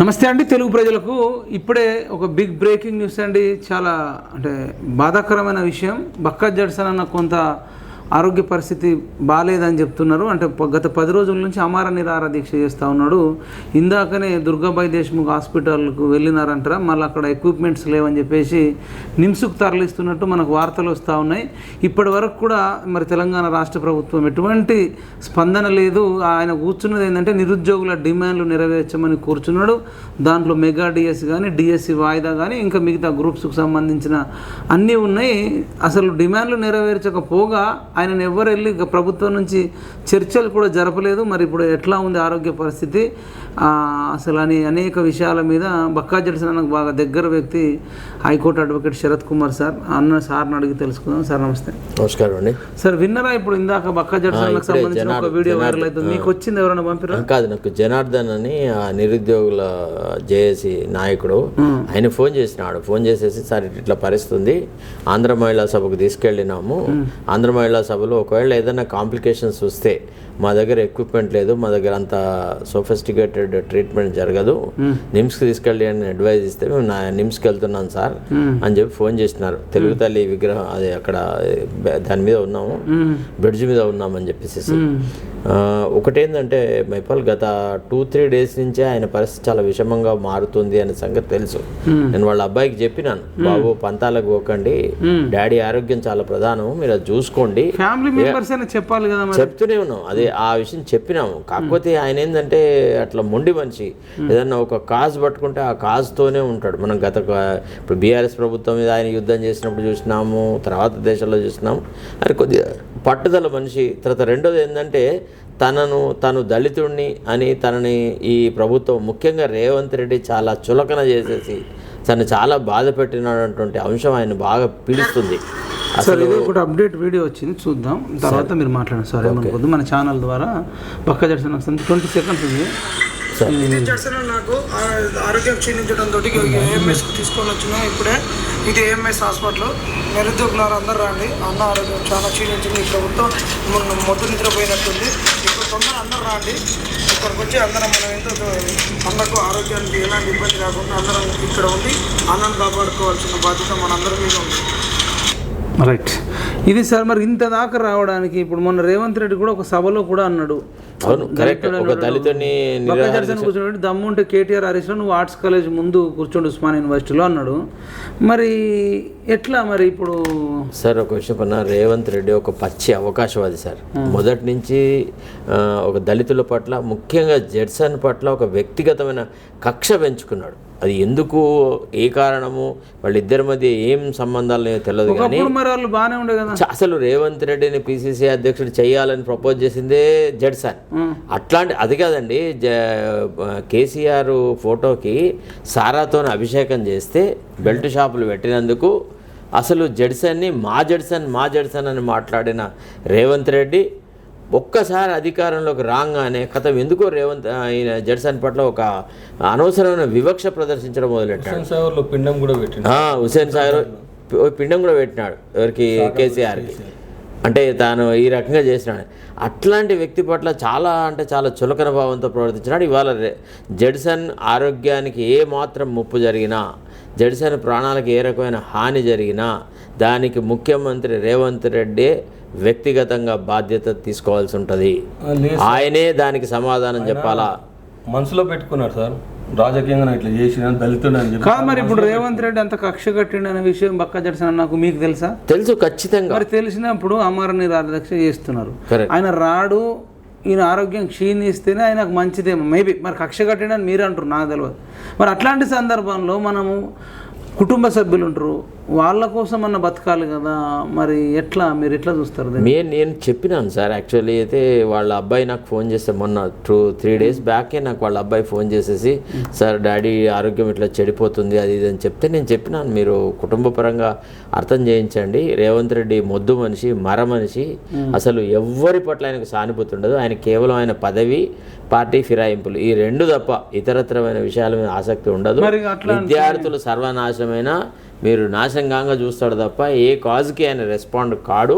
నమస్తే అండి తెలుగు ప్రజలకు. ఇప్పుడే ఒక బిగ్ బ్రేకింగ్ న్యూస్ అండి. చాలా అంటే బాధాకరమైన విషయం. బక్కా జడ్సన్ అన్న కొంత ఆరోగ్య పరిస్థితి బాగాలేదని చెప్తున్నారు. అంటే గత పది రోజుల నుంచి అమార నిరార దీక్ష చేస్తూ ఉన్నాడు. ఇందాకనే దుర్గాబాయి దేశ్ముఖ్ హాస్పిటల్కు వెళ్ళినారంటారా. మళ్ళీ అక్కడ ఎక్విప్మెంట్స్ లేవని చెప్పేసి నిమ్సుకు తరలిస్తున్నట్టు మనకు వార్తలు వస్తూ ఉన్నాయి. ఇప్పటి వరకు కూడా మరి తెలంగాణ రాష్ట్ర ప్రభుత్వం ఎటువంటి స్పందన లేదు. ఆయన కూర్చున్నది ఏంటంటే నిరుద్యోగుల డిమాండ్లు నెరవేర్చమని కూర్చున్నాడు. దాంట్లో మెగా డిఎస్ కానీ డిఎస్సి వాయిదా కానీ ఇంకా మిగతా గ్రూప్స్కు సంబంధించిన అన్నీ ఉన్నాయి. అసలు డిమాండ్లు నెరవేర్చకపోగా ఆయనను ఎవరు వెళ్ళి ప్రభుత్వం నుంచి చర్చలు కూడా జరపలేదు. మరి ఇప్పుడు ఎట్లా ఉంది ఆరోగ్య పరిస్థితి? అసలు అని అనేక విషయాల మీద బక్కా జడ్సన్ అన్నకు బాగా దగ్గర వ్యక్తి high court advocate Sharath Kumar sir. అన్న సార్ని అడిగి తెలుసుకుందాం. సార్ నమస్తే. నమస్కారం అండి. సార్ విన్నరా ఇప్పుడు ఇందాక బక్కా జడ్సన్ అన్నకు ఇప్పుడే సంబంధించిన ఒక వీడియో వైరల్ అవుతుంది. మీకు వచ్చింది ఎవరైనా పంపిరా కాదు నాకు జనార్దన్ అని ఆ నిరుద్యోగుల జేఏసీ నాయకుడు ఆయన ఫోన్ చేసినాడు. ఫోన్ చేసేసి సార్ ఇట్లా పరిస్థితి ఉంది ఆంధ్ర మహిళా సభకు తీసుకెళ్ళినాము. ఆంధ్ర మహిళా సభలో ఒకవేళ ఏదైనా కాంప్లికేషన్స్ వస్తే మా దగ్గర ఎక్విప్మెంట్ లేదు మా దగ్గర అంత సోఫిస్టికేటెడ్ ట్రీట్మెంట్ జరగదు. నిమ్స్కి తీసుకెళ్ళి అని అడ్వైజ్ ఇస్తే మేము నా నిమ్స్కి వెళ్తున్నాను సార్ అని చెప్పి ఫోన్ చేసినారు. తెలుగు తల్లి విగ్రహం అది అక్కడ దాని మీద ఉన్నాము. బ్రిడ్జ్ మీద ఉన్నామని చెప్పేసి. ఆ, ఒకటేంటంటే మైపాల్ గత టూ త్రీ డేస్ నుంచే ఆయన పరిస్థితి చాలా విషమంగా మారుతుంది అనే సంగతి తెలుసు. నేను వాళ్ళ అబ్బాయికి చెప్పినాను. బాబు పంతాలకు పోకండి. డాడీ ఆరోగ్యం చాలా ప్రధానం. మీరు అది చూసుకోండి. ఫ్యామిలీ మెంబర్స్ అయినా చెప్పాలి కదా చెప్తూనే ఉన్నాం. అదే ఆ విషయం చెప్పినాము. కాకపోతే ఆయన ఏంటంటే అట్లా మొండి మనిషి. ఏదన్నా ఒక కాజ్ పట్టుకుంటే ఆ కాజ్తోనే ఉంటాడు. మనం గత ఇప్పుడు బీఆర్ఎస్ ప్రభుత్వం మీద ఆయన యుద్ధం చేసినప్పుడు చూసినాము తర్వాత దేశంలో చూసినాము. ఆయన కొద్దిగా పట్టుదల మనిషి. తర్వాత రెండోది ఏంటంటే తనను తను దళితుడిని అని తనని ఈ ప్రభుత్వం ముఖ్యంగా రేవంత్ రెడ్డి చాలా చులకన చేసేసి తను చాలా బాధ పెట్టినటువంటి అంశం ఆయన బాగా పీడిస్తుంది సార్ ఇది ఒకటి అప్డేట్ వీడియో వచ్చింది చూద్దాం. తర్వాత మీరు మాట్లాడండి సార్ ఏమనుకోద్దు మన ఛానల్ ద్వారా పక్క జడ్సన్ ట్వంటీ సెకండ్స్ ఉంది. నాకు ఆ, ఆరోగ్యం క్షీణించడం తోటి ఏఎంఎస్ తీసుకొని వచ్చినా ఇప్పుడే. ఇది ఏఎంఎస్ హాస్పిటల్. నిరుద్యోగులారు అందరు రండి. అన్న ఆరోగ్యం చాలా క్షీణించింది. ఈ ప్రభుత్వం మొన్న మొద్దు నిద్రపోయినట్టుంది. ఇప్పుడు తొందర అందరు రండి. ఇక్కడికి వచ్చి అందరం మనం ఎంతో అందరికీ ఆరోగ్యానికి ఎలాంటి ఇబ్బంది రాకుండా అందరం ఇక్కడ ఉండి అన్నను కాపాడుకోవాల్సిన బాధ్యత మనందరి మీద ఉంది. రైట్ ఇది సార్ మరి ఇంత దాకా రావడానికి ఇప్పుడు మొన్న రేవంత్ రెడ్డి కూడా ఒక సభలో కూడా అన్నాడు. కూర్చున్నాడు దమ్ము ఉంటే కేటీఆర్ హరీష్లో నువ్వు ఆర్ట్స్ కాలేజ్ ముందు కూర్చోండి ఉస్మాన్ యూనివర్సిటీలో అన్నాడు. మరి ఎట్లా మరి ఇప్పుడు? సార్ ఒక విషయం పన్న రేవంత్ రెడ్డి ఒక పచ్చి అవకాశవాది సార్. మొదటి నుంచి ఒక దళితుల పట్ల ముఖ్యంగా జడ్సన్ పట్ల ఒక వ్యక్తిగతమైన కక్ష పెంచుకున్నాడు. అది ఎందుకు ఏ కారణము వాళ్ళిద్దరి మధ్య ఏం సంబంధాలు లేవో తెలియదు కానీ బాగానే ఉండే కదా. అసలు రేవంత్ రెడ్డిని పిసిసి అధ్యక్షుడు చేయాలని ప్రపోజ్ చేసిందే జడ్సన్ అట్లాంటి అది కాదండి జ కేసీఆర్ ఫోటోకి సారాతో అభిషేకం చేస్తే బెల్ట్ షాపులు పెట్టినందుకు అసలు జడ్సన్ని మా జడ్సన్ మా జడ్సన్ అని మాట్లాడిన రేవంత్ రెడ్డి ఒక్కసారి అధికారంలోకి రాగానే కథం ఎందుకో రేవంత్ ఆ, ఈయన జడ్సన్ పట్ల ఒక అనవసరమైన వివక్ష ప్రదర్శించడం మొదలెట్టాడు. పిండం కూడా పెట్టిండు. హుసేన్ సాగర్ పిండం కూడా పెట్టినాడు ఎవరికి? కేసీఆర్కి. అంటే తాను ఈ రకంగా చేసినాడు. అట్లాంటి వ్యక్తి పట్ల చాలా అంటే చాలా చులకన భావంతో ప్రవర్తించినాడు. ఇవాళ జడ్సన్ ఆరోగ్యానికి ఏ మాత్రం ముప్పు జరిగినా జడ్సన్ ప్రాణాలకు ఏ రకమైన హాని జరిగినా దానికి ముఖ్యమంత్రి రేవంత్ రెడ్డి వ్యక్తిగతంగా బాధ్యత తీసుకోవాల్సి ఉంటుంది. ఆయనే దానికి సమాధానం చెప్పాలా? మనసులో పెట్టుకున్నాడు సార్. రాజకీయంగా ఇట్లా చేసిన దళితుడు అని చెప్పి కాదు మరి ఇప్పుడు రేవంత్ రెడ్డి అంత కక్ష కట్టిండు అనే విషయం బక్క జడ్సన్ నాకు మీకు తెలుసా? తెలుసు ఖచ్చితంగా. మరి తెలిసినప్పుడు అమర నిరాదక్ష చేస్తున్నారు. ఆయన రాడు ఈయన ఆరోగ్యం క్షీణిస్తేనే ఆయనకు మంచిదేమో మేబీ మరి కక్ష కట్టిండని మీరు అంటారు నాకు తెలియదు మరి అట్లాంటి సందర్భంలో మనము కుటుంబ సభ్యులు ఉంటారు వాళ్ళ కోసం అన్న బతకాలి కదా మరి ఎట్లా మీరు ఎట్లా చూస్తారు దీన్ని? మే నేను చెప్పినాను సార్ యాక్చువల్లీ అయితే వాళ్ళ అబ్బాయి నాకు ఫోన్ చేస్తే మొన్న టూ త్రీ డేస్ బ్యాకే నాకు వాళ్ళ అబ్బాయి ఫోన్ చేసేసి సార్ డాడీ ఆరోగ్యం ఇట్లా చెడిపోతుంది అది ఇది అని చెప్తే నేను చెప్పినాను మీరు కుటుంబ పరంగా అర్థం చేయించండి రేవంత్ రెడ్డి మొద్దు మనిషి మర మనిషి అసలు ఎవ్వరి పట్ల ఆయనకు సానుభూతి ఉండదు ఆయన కేవలం ఆయన పదవి పార్టీ ఫిరాయింపులు ఈ రెండు తప్ప ఇతరత్రమైన విషయాల మీద ఆసక్తి ఉండదు విద్యార్థులు సర్వనాశనమైన మీరు నాశంగా చూస్తాడు తప్ప ఏ కాజ్కి ఆయన రెస్పాండ్ కాడు.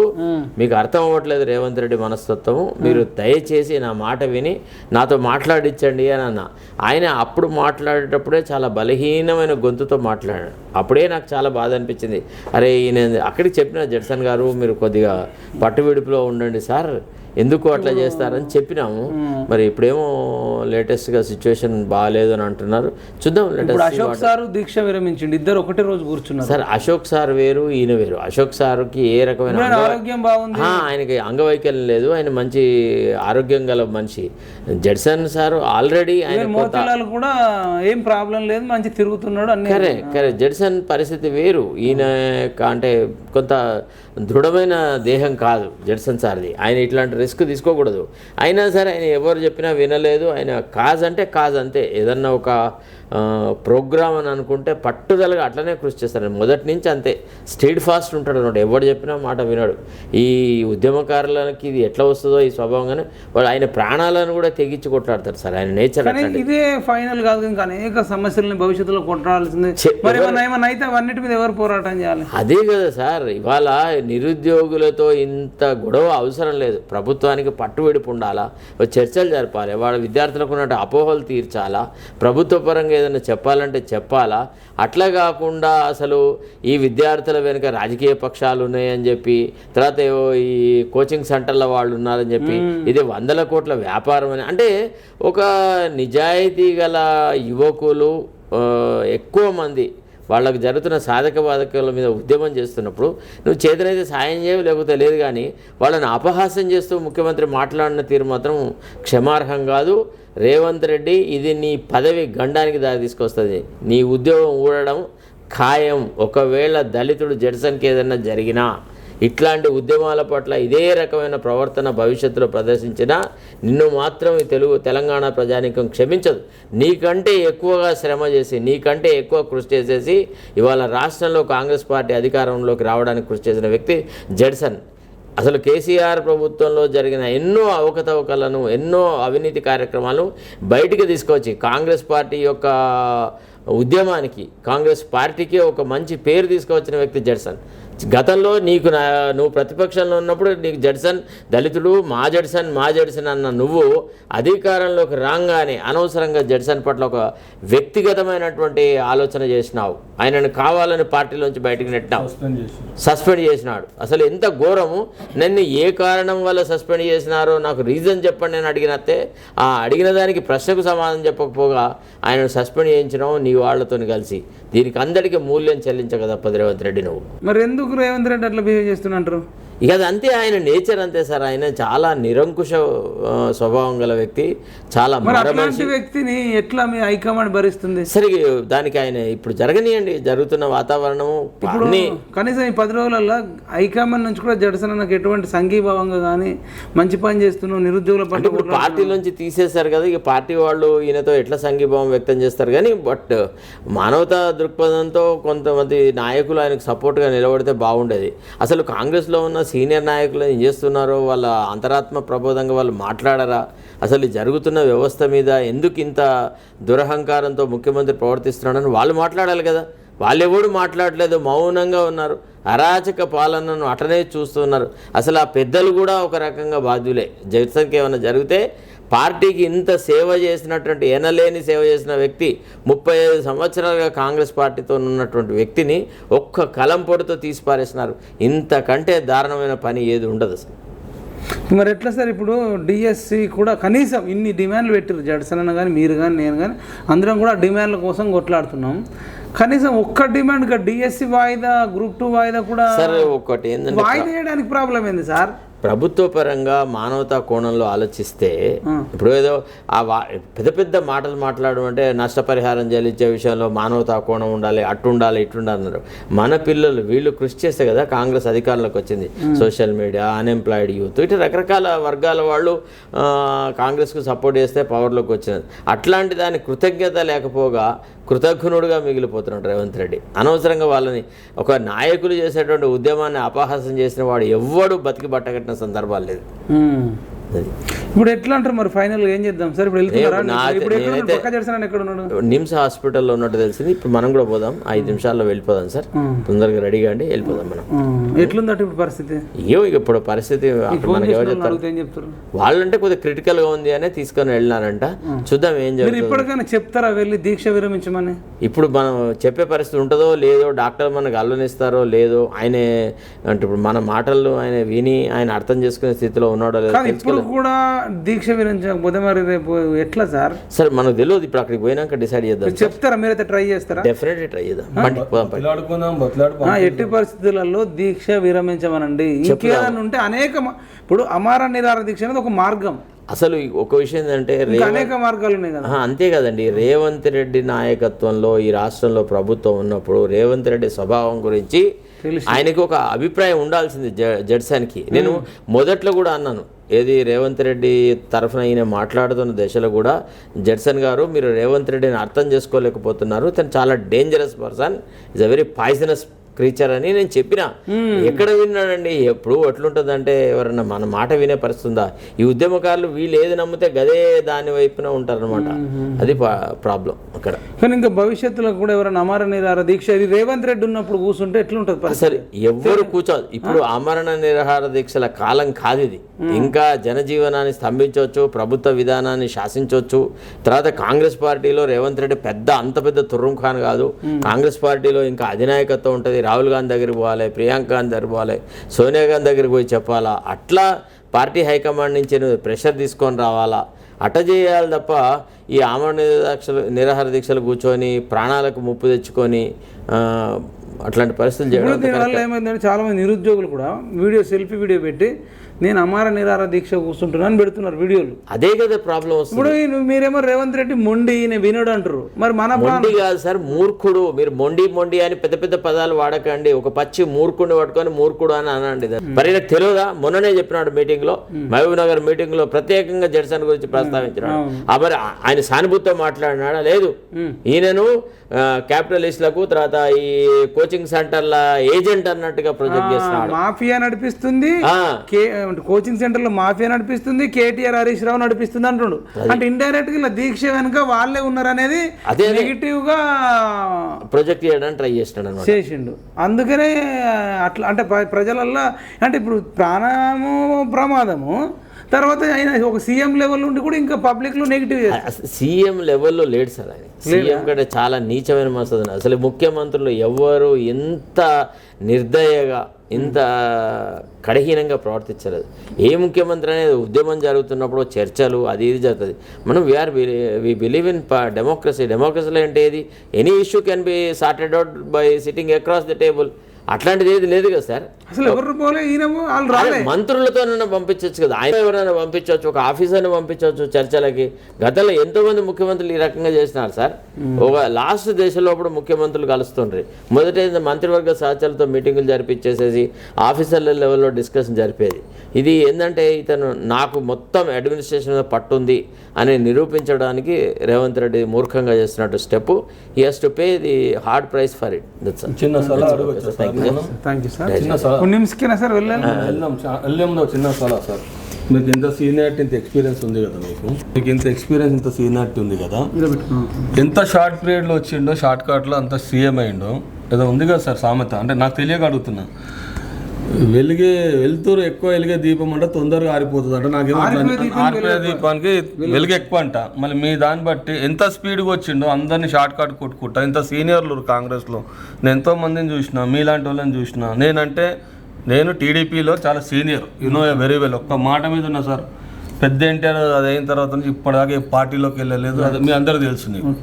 మీకు అర్థం అవ్వట్లేదు రేవంత్ రెడ్డి మనస్తత్వం మీరు దయచేసి నా మాట విని నాతో మాట్లాడించండి అని అన్న. ఆయన అప్పుడు మాట్లాడేటప్పుడే చాలా బలహీనమైన గొంతుతో మాట్లాడాడు. అప్పుడే నాకు చాలా బాధ అనిపించింది. అరే ఈయన అక్కడికి చెప్పిన జడ్సన్ గారు మీరు కొద్దిగా పట్టు విడుపులో ఉండండి సార్. ఎందుకు అట్లా చేస్తారని చెప్పినాము. మరి ఇప్పుడేమో లేటెస్ట్గా సిచ్యువేషన్ బాగాలేదు అని అంటున్నారు. చూద్దాం లేటెస్ట్ అశోక్ సారు దీక్ష విరమించిండు. ఇద్దరు ఒకటే రోజు కూర్చున్నారు. సార్ అశోక్ సార్ వేరు ఈయన వేరు. అశోక్ సార్కి ఏ రకమైన ఆరోగ్యం బాగుంది. ఆయనకి అంగవైకల్యం లేదు. ఆయన మంచి ఆరోగ్యం గల మనిషి. జడ్సన్ సార్ ఆల్రెడీ ఆయన మోతిలాల్ కూడా ఏం ప్రాబ్లం లేదు. మంచి తిరుగుతున్నాడు అన్ని కరే కరే జడ్సన్ పరిస్థితి వేరు. ఈయన క- అంటే కొంత దృఢమైన దేహం కాదు జడ్సన్ సార్ది ఆయన ఇట్లాంటి రిస్క్ తీసుకోకూడదు. అయినా సరే ఆయన ఎవరు చెప్పినా వినలేదు. ఆయన కాజ్ అంటే కాజ్ అంతే. ఏదన్నా ఒక ప్రోగ్రామ్ అని అనుకుంటే పట్టుదలగా అట్లనే కృషి చేస్తారు మొదటి నుంచి అంతే. స్టేడ్ ఫాస్ట్ ఉంటాడు అనమాట ఎవరు చెప్పినా మాట వినాడు. ఈ ఉద్యమకారులకి ఇది ఎట్లా వస్తుందో ఈ స్వభావంగానే వాళ్ళు ఆయన ప్రాణాలను కూడా తెగించి కొట్లాడతారు సార్. ఆయన నేచర్ ఇదే ఫైనల్ కాదు ఇంకా అనేక సమస్యలని భవిష్యత్తులో మరి ఏమన్నా ఏమన్నా అయితే అవన్నిటి మీద ఎవరు పోరాటం చేయాలి? అదే కదా సార్. ఇవాళ నిరుద్యోగులతో ఇంత గొడవ అవసరం లేదు. ప్రభుత్వానికి పట్టువిడిపు ఉండాలా? చర్చలు జరపాలి. వాళ్ళ విద్యార్థులకు ఉన్న అపోహలు తీర్చాలా? ప్రభుత్వ పరంగా ఏదైనా చెప్పాలంటే చెప్పాలా? అట్లా కాకుండా అసలు ఈ విద్యార్థుల వెనుక రాజకీయ పక్షాలు ఉన్నాయని చెప్పి తర్వాత ఈ కోచింగ్ సెంటర్ల వాళ్ళు ఉన్నారని చెప్పి ఇది వందల కోట్ల వ్యాపారం అని. అంటే ఒక నిజాయితీ గల యువకులు ఎక్కువ మంది వాళ్ళకు జరుగుతున్న సాధక బాధకుల మీద ఉద్యమం చేస్తున్నప్పుడు నువ్వు చేతనైతే సాయం చేయవు లేకపోతే లేదు కానీ వాళ్ళని అపహాస్యం చేస్తూ ముఖ్యమంత్రి మాట్లాడిన తీరు మాత్రం క్షమార్హం కాదు. రేవంత్ రెడ్డి ఇది నీ పదవి గండానికి దారి తీసుకొస్తుంది. నీ ఉద్యోగం ఊడడం ఖాయం. ఒకవేళ దళితుడు జడ్సన్కి ఏదైనా జరిగినా ఇట్లాంటి ఉద్యమాల పట్ల ఇదే రకమైన ప్రవర్తన భవిష్యత్తులో ప్రదర్శించినా నిన్ను మాత్రం ఈ తెలుగు తెలంగాణ ప్రజానికం క్షమించదు. నీకంటే ఎక్కువగా శ్రమ చేసి నీకంటే ఎక్కువ కృషి చేసేసి ఇవాళ రాష్ట్రంలో కాంగ్రెస్ పార్టీ అధికారంలోకి రావడానికి కృషి చేసిన వ్యక్తి జడ్సన్. అసలు కేసీఆర్ ప్రభుత్వంలో జరిగిన ఎన్నో అవకతవకలను ఎన్నో అవినీతి కార్యక్రమాలను బయటికి తీసుకొచ్చి కాంగ్రెస్ పార్టీ యొక్క ఉద్యమానికి కాంగ్రెస్ పార్టీకి ఒక మంచి పేరు తీసుకువచ్చిన వ్యక్తి జడ్సన్. గతంలో నీకు నా నువ్వు ప్రతిపక్షంలో ఉన్నప్పుడు నీకు జడ్సన్ దళితుడు మా జడ్సన్ మా జడ్సన్ అన్న నువ్వు అధికారంలోకి రాగానే అనవసరంగా జడ్సన్ పట్ల ఒక వ్యక్తిగతమైనటువంటి ఆలోచన చేసినావు. ఆయనను కావాలని పార్టీలోంచి బయటికి నెట్టినావు. సస్పెండ్ చేసి సస్పెండ్ చేసినాడు. అసలు ఎంత ఘోరము? నన్ను ఏ కారణం వల్ల సస్పెండ్ చేసినారో నాకు రీజన్ చెప్పండి నేను అడిగినతే ఆ అడిగిన దానికి ప్రశ్నకు సమాధానం చెప్పకపోగా ఆయనను సస్పెండ్ చేయించినావు నీ వాళ్ళతో కలిసి. దీనికి అందరికీ మూల్యం చెల్లించక తప్పదు రేవంత్ రెడ్డి నువ్వు. మరి ఎందుకు రేవంత్ రెడ్డి అట్లా బిహేవ్ చేస్తున్నట్టు ఇక అది అంతే ఆయన నేచర్ అంతే సార్. ఆయన చాలా నిరంకుశ స్వభావం గల వ్యక్తి చాలా అట్లాంటి వ్యక్తిని ఎట్లా మీ హైకమాండ్ భరిస్తుంది? సరే దానికి ఆయన ఇప్పుడు జరగనియండి. జరుగుతున్న వాతావరణము కనీసం ఈ పది రోజులలో హైకమాండ్ నుంచి కూడా జడసన్ నాకు ఎటువంటి సంఘీభావంగా కానీ మంచి పని చేస్తున్నావు నిరుద్యోగుల ఇప్పుడు పార్టీలోంచి తీసేశారు కదా ఇక పార్టీ వాళ్ళు ఈయనతో ఎట్లా సంఘీభావం వ్యక్తం చేస్తారు? కానీ బట్ మానవతా దృక్పథంతో కొంతమంది నాయకులు ఆయనకు సపోర్ట్గా నిలబడితే బాగుండేది. అసలు కాంగ్రెస్లో ఉన్న సీనియర్ నాయకులు ఏం చేస్తున్నారో వాళ్ళ అంతరాత్మ ప్రబోధంగా వాళ్ళు మాట్లాడరా? అసలు జరుగుతున్న వ్యవస్థ మీద ఎందుకు ఇంత దురహంకారంతో ముఖ్యమంత్రి ప్రవర్తిస్తున్నాడని వాళ్ళు మాట్లాడాలి కదా. వాళ్ళెవడు మాట్లాడలేదు మౌనంగా ఉన్నారు. అరాచక పాలనను అటనే చూస్తున్నారు. అసలు ఆ పెద్దలు కూడా ఒక రకంగా బాధ్యులే. జడ్సన్కి ఏమైనా జరిగితే పార్టీకి ఇంత సేవ చేసినటువంటి ఎనలేని సేవ చేసిన వ్యక్తి ముప్పై ఐదు సంవత్సరాలుగా కాంగ్రెస్ పార్టీతో ఉన్నటువంటి వ్యక్తిని ఒక్క కలం పొడితో తీసి పారేసినారు ఇంతకంటే దారుణమైన పని ఏది ఉండదు అసలు. మరి ఎట్లా సార్ ఇప్పుడు డిఎస్సి కూడా కనీసం ఇన్ని డిమాండ్లు పెట్టారు జడ్సన్ అన్న కానీ మీరు కానీ నేను కానీ అందరం కూడా డిమాండ్ల కోసం కొట్లాడుతున్నాం. కనీసం ఒక్క డిమాండ్గా డిఎస్సి వాయిదా గ్రూప్ టూ వాయిదా కూడా సరే ఒక్కటి ఏంటంటే వాయిదా వేయడానికి ప్రాబ్లం ఏంది సార్? ప్రభుత్వ పరంగా మానవతా కోణంలో ఆలోచిస్తే ఇప్పుడు ఏదో ఆ వా పెద్ద పెద్ద మాటలు మాట్లాడడం అంటే నష్టపరిహారం చెల్లించే విషయంలో మానవతా కోణం ఉండాలి అట్టు ఉండాలి ఇట్టు ఉండాలి అన్నారు. మన పిల్లలు వీళ్ళు కృషి చేస్తే కదా కాంగ్రెస్ అధికారంలోకి వచ్చింది. సోషల్ మీడియా అన్ఎంప్లాయిడ్ యూత్ ఇటు రకరకాల వర్గాల వాళ్ళు కాంగ్రెస్కు సపోర్ట్ చేస్తే పవర్లోకి వచ్చినది. అట్లాంటి దాని కృతజ్ఞత లేకపోగా కృతజ్ఞుడుగా మిగిలిపోతున్నాడు రేవంత్ రెడ్డి. అనవసరంగా వాళ్ళని ఒక నాయకులు చేసేటువంటి ఉద్యమాన్ని అపహాసం చేసిన వాడు ఎవ్వడు బతికి బట్టగట్టిన సందర్భాలు లేదు. ఇప్పుడు ఎట్లా అంటారు మరి ఫైనల్ ఏం చేద్దాం? సార్ ఇప్పుడు వెళ్తున్నారా? నిమ్స్ హాస్పిటల్లో ఉన్నట్టు తెలిసింది. ఇప్పుడు మనం కూడా పోదాం. ఐదు నిమిషాల్లో వెళ్ళిపోదాం సార్. తొందరగా రెడీగా అండి వెళ్ళిపోదాం మనం. ఎట్లుందట ఇప్పుడు పరిస్థితి? ఏమో ఇక ఇప్పుడు పరిస్థితి చెప్తారు? ఏం చెప్తారు? వాళ్ళంటే కొద్దిగా క్రిటికల్గా ఉంది అనే తీసుకొని వెళ్ళినారంట. చూద్దాం ఏం జరుగుతుంది. ఇప్పటికైనా చెప్తారా వెళ్ళి దీక్ష విరమించమని? ఇప్పుడు మనం చెప్పే పరిస్థితి ఉంటుందో లేదో డాక్టర్ మనకు అల్లనిస్తారో లేదో ఆయనే అంటే ఇప్పుడు మన మాటలు ఆయన విని ఆయన అర్థం చేసుకునే స్థితిలో ఉన్నాడో లేదో కూడా దీక్ష విరమించకపోతే మరి రేపు ఎట్లా సార్? సరే మనకు తెలియదు ఇప్పుడు అక్కడికి పోయినాక డిసైడ్ చేద్దాం చెప్తారా? మీరైతే ట్రై చేస్తారా? డెఫినెట్లీ ట్రై చేద్దాం. ఎట్టి పరిస్థితులలో దీక్ష విరమించమనండి. ఇంకేదన్నా ఉంటే అనేక ఇప్పుడు అమార నిరార దీక్ష అనేది ఒక మార్గం. అసలు ఒక విషయం ఏంటంటే అనేక మార్గాలు ఉన్నాయి కదా. అంతే కదండి. రేవంత్ రెడ్డి నాయకత్వంలో ఈ రాష్ట్రంలో ప్రభుత్వం ఉన్నప్పుడు రేవంత్ రెడ్డి స్వభావం గురించి ఆయనకి ఒక అభిప్రాయం ఉండాల్సింది జ- జడ్సన్కి. నేను మొదట్లో కూడా అన్నాను. ఏది రేవంత్ రెడ్డి తరఫున ఈయన మాట్లాడుతున్న దశలో కూడా జడ్సన్ గారు మీరు రేవంత్ రెడ్డిని అర్థం చేసుకోలేకపోతున్నారు. తను చాలా dangerous person is a very poisonous creature అని నేను చెప్పిన. ఎక్కడ విన్నాడండి? ఎప్పుడు ఎట్లుంటుందంటే ఎవరన్నా మన మాట వినే పరిస్థితి ఉందా? ఈ ఉద్యమకారులు వీళ్ళు ఏది నమ్మితే గదే దాని వైపున ఉంటారనమాట అది ప్రాబ్లం అక్కడ. కానీ ఇంకా భవిష్యత్తులో కూడా ఎవరైనా అమార నిరార దీక్ష ఇది రేవంత్ రెడ్డి ఉన్నప్పుడు కూర్చుంటే ఎట్లుంటుంది సరే ఎవ్వరు కూర్చోదు ఇప్పుడు ఆమరణ నిరాహార దీక్షల కాలం కాదు ఇది. ఇంకా జనజీవనాన్ని స్తంభించవచ్చు ప్రభుత్వ విధానాన్ని శాసించవచ్చు. తర్వాత కాంగ్రెస్ పార్టీలో రేవంత్ రెడ్డి పెద్ద అంత పెద్ద తుర్రం ఖాన్ కాదు. కాంగ్రెస్ పార్టీలో ఇంకా అధినాయకత్వం ఉంటుంది. రాహుల్ గాంధీ దగ్గరికి పోవాలి ప్రియాంక గాంధీ దగ్గరికి పోవాలి సోనియా గాంధీ దగ్గరికి పోయి చెప్పాలా? అట్లా పార్టీ హైకమాండ్ నుంచి ప్రెషర్ తీసుకొని రావాలా? అట్ట చేయాలి తప్ప ఈ ఆమరణ దీక్షలు నిరాహార దీక్షలు కూర్చొని ప్రాణాలకు ముప్పు తెచ్చుకొని అట్లాంటి పరిస్థితులు చేయడం ఏమైందంటే చాలా మంది నిరుద్యోగులు కూడా వీడియో సెల్ఫీ వీడియో పెట్టి నేను అమార నిరార దీక్ష కూర్చుంటున్నాను పెడుతున్నారు వీడియోలు. అదే కదా ప్రాబ్లం వస్తుంది. ఇప్పుడు మీరేమో రేవంత్ రెడ్డి మొండి వినడు అంటారు మరి మన మొండి కాదు సార్ మూర్ఖుడు. మీరు మొండి మొండి అని పెద్ద పెద్ద పదాలు వాడకండి. ఒక పచ్చి మూర్ఖుడిని పట్టుకొని మూర్ఖుడు అని అనండి మరి నాకు తెలియదా? మొన్ననే చెప్పినాడు మీటింగ్లో మహబూబ్ నగర్ మీటింగ్లో ప్రత్యేకంగా జడ్సన్ గురించి ప్రస్తావించినాడు. ఆ మరి ఆయన సానుభూతితో మాట్లాడినాడా? లేదు. ఈయనను క్యాపిటలిస్టులకు తర్వాత ఈ కోచింగ్ సెంటర్ల ఏజెంట్ అన్నట్టుగా ప్రొజెక్ట్ చేస్తున్నాడు. మాఫియా నడిపిస్తుంది. అంటే కోచింగ్ సెంటర్లో మాఫియా నడిపిస్తుంది కేటీఆర్ హరీష్ రావు నడిపిస్తుంది అంటుండు. అంటే ఇండైరెక్ట్గా దీక్ష వెనుక వాళ్ళే ఉన్నారు అనేది అదే. నెగిటివ్గా ప్రొజెక్ట్ చేయడానికి ట్రై చేస్తున్నాడు అనమాట. చేసిండు. అందుకనే అట్లా అంటే ప్ర- ప్రజలల్లో అంటే ఇప్పుడు ప్రాణము ప్రమాదము తర్వాత ఆయన ఒక సీఎం లెవెల్ నుండి కూడా ఇంకా పబ్లిక్లో నెగిటివ్ సీఎం లెవెల్లో లేడు సార్ ఆయన. సీఎం కంటే చాలా నీచమైన మసదన అసలు ముఖ్యమంత్రులు ఎవరు ఎంత నిర్దయగా ఇంత కఠినంగా ప్రవర్తించలేదు. ఏ ముఖ్యమంత్రి అనేది ఉద్యమం జరుగుతున్నప్పుడు చర్చలు అది ఇది జరుగుతుంది. మనం we are we believe in democracy డెమోక్రసీలో ఏంటి ఏది? Any issue can be sorted out by sitting across the table అట్లాంటిది ఏది లేదు కదా సార్. అసలు ఎవరు పోలే ఈయన మంత్రులతోనైనా పంపించవచ్చు కదా ఆయన ఎవరైనా పంపించవచ్చు ఒక ఆఫీసర్ని పంపించవచ్చు చర్చలకి. గతంలో ఎంతో మంది ముఖ్యమంత్రులు ఈ రకంగా చేసినారు సార్. ఒక లాస్ట్ దేశంలో అప్పుడు ముఖ్యమంత్రులు కలుస్తుండ్రి. మొదట మంత్రివర్గ సహచరులతో మీటింగులు జరిపించేసేసి ఆఫీసర్ల లెవెల్లో డిస్కషన్ జరిపేది. ఇది ఏంటంటే ఇతను నాకు మొత్తం అడ్మినిస్ట్రేషన్ మీద పట్టుంది అని నిరూపించడానికి రేవంత్ రెడ్డి మూర్ఖంగా చేస్తున్నట్టు స్టెప్. ఈ has to pay the hard price for it that's చిన్న సలహా? థ్యాంక్ యూ సార్ కొన్ని నిమిషంకేనా సార్ వెళ్ళాను వెళ్దాం. చా- వెళ్ళేముందో చిన్న సలహా సార్. మీకు ఇంత సీనియారిటీ ఇంత ఎక్స్పీరియన్స్ ఉంది కదా మీకు? మీకు ఇంత ఎక్స్పీరియన్స్ ఇంత సీనియారిటీ ఉంది కదా? ఎంత షార్ట్ పీరియడ్లో వచ్చిండో షార్ట్ కట్లో అంత సీఎం అయిండో ఏదో ఉంది కదా సార్ సామెత. అంటే నాకు తెలియక అడుగుతున్నా. వెలిగే వెలుతురు ఎక్కువ వెలిగే దీపం అంటే తొందరగా ఆరిపోతుంది అంటే నాకేమో అని- ఆరిపోయే దీపానికి వెలుగు ఎక్కువ అంట మళ్ళీ మీ దాన్ని బట్టి ఎంత స్పీడ్గా వచ్చిండో అందరినీ షార్ట్ కట్ కొట్టుకుంటా. ఇంత సీనియర్లు కాంగ్రెస్లో. నేను ఎంతో మందిని చూసిన మీలాంటి వాళ్ళని చూసిన. నేనంటే నేను టీడీపీలో చాలా సీనియర్. నో వెరీ వెల్ ఒక్క మాట మీద ఉన్నా సార్ పెద్ద ఎన్టీఆర్ అది అయిన తర్వాత నుంచి ఇప్పటిదాకా ఏ పార్టీలోకి వెళ్ళలేదు. అది మీ అందరికీ తెలుసు నీకు.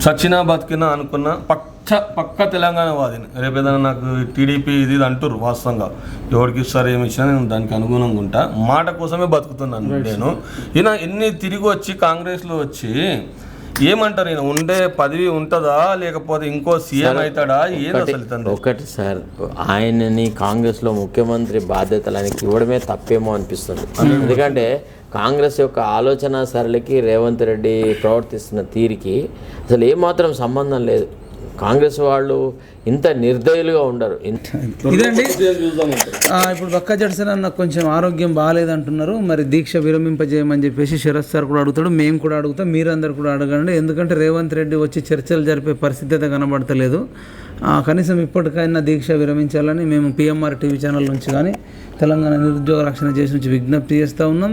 సచ్చినా బతికినా అనుకున్నా పక్క పక్క తెలంగాణ వాదిని. రేపు ఏదైనా నాకు టీడీపీ ఇది ఇది అంటారు వాస్తవంగా. ఎవరికి ఇస్తారు ఏమి ఇచ్చినా నేను దానికి అనుగుణంగా ఉంటా. మాట కోసమే బతుకుతున్నాను నేను. ఈయన ఎన్ని తిరిగి వచ్చి కాంగ్రెస్లో వచ్చి ఏమంటారు ఈయన? ఉండే పదవి ఉంటుందా? లేకపోతే ఇంకో సీఎం అవుతాడా ఏది ఒకటి సార్ ఆయనని కాంగ్రెస్లో ముఖ్యమంత్రి బాధ్యతలు ఆయనకి ఇవ్వడమే తప్పేమో అనిపిస్తుంది. ఎందుకంటే కాంగ్రెస్ యొక్క ఆలోచన సరళికి రేవంత్ రెడ్డి ప్రవర్తిస్తున్న తీరికి అసలు ఏమాత్రం సంబంధం లేదు. కాంగ్రెస్ వాళ్ళు ఇంత నిర్దయులుగా ఉండరు. ఇంత ఇదండి. ఇప్పుడు బక్క జడ్సన్ అన్న కొంచెం ఆరోగ్యం బాగాలేదంటున్నారు. మరి దీక్ష విరమింపజేయమని చెప్పేసి శరత్ సార్ కూడా అడుగుతాడు. మేము కూడా అడుగుతాం. మీరందరూ కూడా అడగండి. ఎందుకంటే రేవంత్ రెడ్డి వచ్చి చర్చలు జరిపే పరిస్థితి అయితే కనబడతలేదు. ఆ, కనీసం ఇప్పటికైనా దీక్ష విరమించాలని మేము పిఎంఆర్ టీవీ ఛానల్ నుంచి కానీ తెలంగాణ నిరుద్యోగ రక్షణ చేసి నుంచి విజ్ఞప్తి చేస్తూ ఉన్నాం.